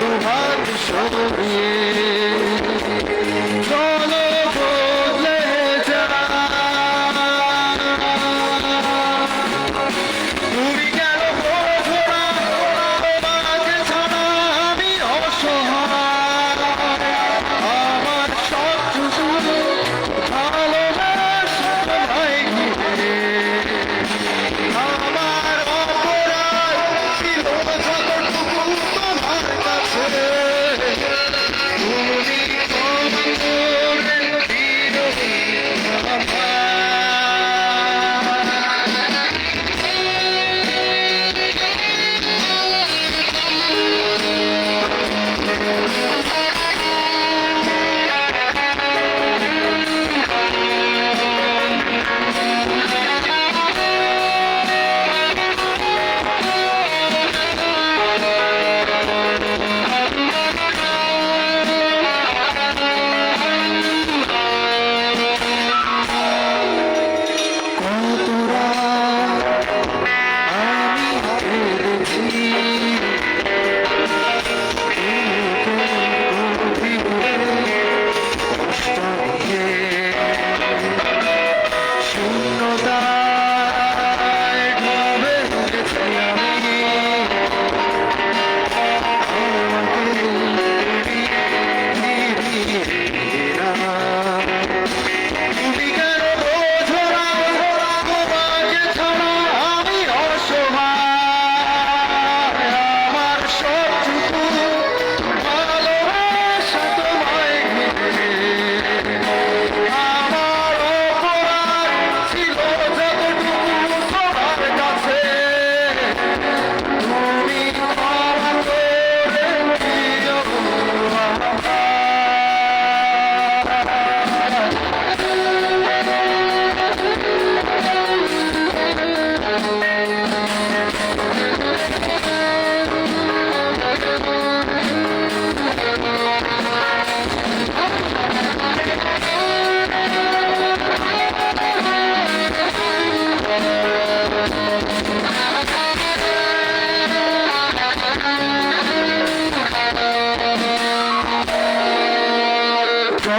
দুহাত সরিয়ে চলো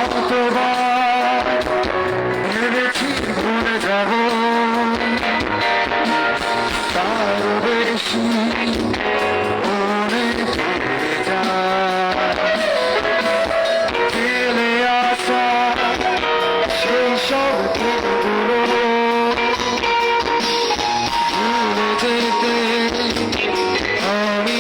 কতবার ভেবেছি ভুলে যাব তার বেশি মনে পড়ে যায় আসা সেই সব দিনগুলো ভুলে যেতে আমি